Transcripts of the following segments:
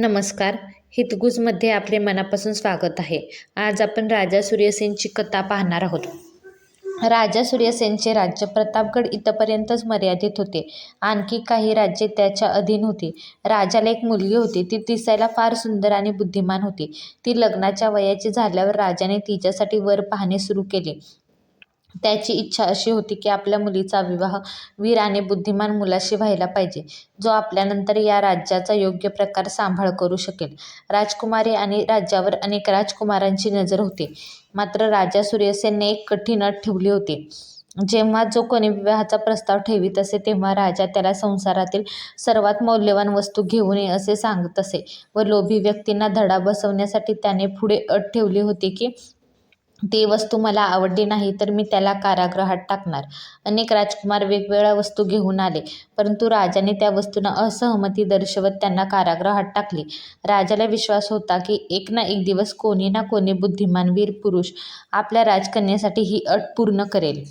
नमस्कार. हितगुजमध्ये आपले मनापासून स्वागत आहे. आज आपण राजा सूर्यसेनची कथा पाहणार आहोत. राजा सूर्यसेनचे राज्य प्रतापगड इथपर्यंतच मर्यादित होते. आणखी काही राज्ये त्याच्या अधीन होती. राजाला एक मुलगी होती. ती दिसायला फार सुंदर आणि बुद्धिमान होती. ती लग्नाच्या वयाची झाल्यावर राजाने तिच्यासाठी वर पाहणे सुरू केले. त्याची इच्छा अशी होती की आपल्या मुलीचा विवाह वीर आणि बुद्धिमान मुलाशी व्हायला पाहिजे जो आपल्यानंतर या राज्याचा योग्य प्रकार सांभाळ करू शकेल. राजकुमारी आणि राज्यावर अनेक राजकुमारांची नजर होती. मात्र राजा सूर्यसेनने एक कठीण अट ठेवली होती. जेव्हा जो कोणी विवाहाचा प्रस्ताव ठेवीत असे तेव्हा राजा त्याला संसारातील सर्वात मौल्यवान वस्तू घेऊ नये असे सांगत असे व लोभी व्यक्तींना धडा बसवण्यासाठी त्याने पुढे अट ठेवली होती की ती वस्तू मला आवडली नाही तर मी त्याला कारागृहात टाकणार. अनेक राजकुमार वेगवेगळ्या वस्तू घेऊन आले परंतु राजाने त्या वस्तूंना असहमती दर्शवत त्यांना कारागृहात टाकले. राजाला विश्वास होता की एक ना एक दिवस कोणी ना कोणी बुद्धिमान वीर पुरुष आपल्या राजकन्येसाठी ही अट पूर्ण करेल.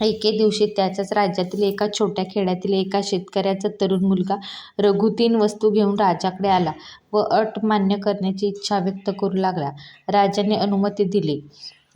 एके दिवशी त्याच्याच राज्यातील एका छोट्या खेड्यातील एका शेतकऱ्याचा तरुण मुलगा रघु तीन वस्तू घेऊन राजाकडे आला व अट मान्य करण्याची इच्छा व्यक्त करू लागला. राजाने अनुमती दिली.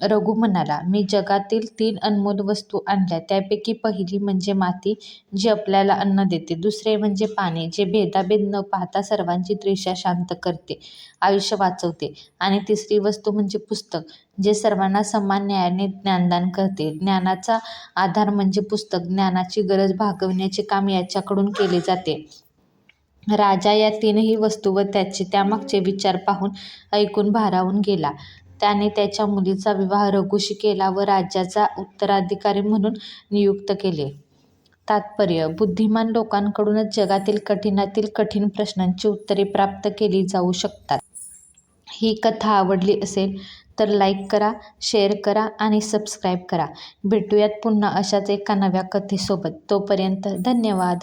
रघु म्हणाला मी जगातील तीन अनमोल वस्तू आणल्या. त्यापैकी पहिली म्हणजे माती जी आपल्याला अन्न देते. दुसरे म्हणजे पाणी जे भेदाभेद न पाहता सर्वांची त्रिशा शांत करते आयुष्य वाचवते. आणि तिसरी वस्तू म्हणजे पुस्तक जे सर्वांना समान न्यायाने ज्ञानदान करते. ज्ञानाचा आधार म्हणजे पुस्तक. ज्ञानाची गरज भागवण्याचे काम याच्याकडून केले जाते. राजा या तीनही वस्तू व त्याचे त्यामागचे विचार पाहून ऐकून भारावून गेला. त्याने त्याच्या मुलीचा विवाह रघुशी केला व राज्याचा उत्तराधिकारी म्हणून नियुक्त केले. तात्पर्य बुद्धिमान लोकांकडूनच जगातील कठीणातील कठीण प्रश्नांची उत्तरे प्राप्त केली जाऊ शकतात. ही कथा आवडली असेल तर लाईक करा शेअर करा आणि सबस्क्राईब करा. भेटूयात पुन्हा अशाच एका नव्या कथेसोबत. तोपर्यंत धन्यवाद.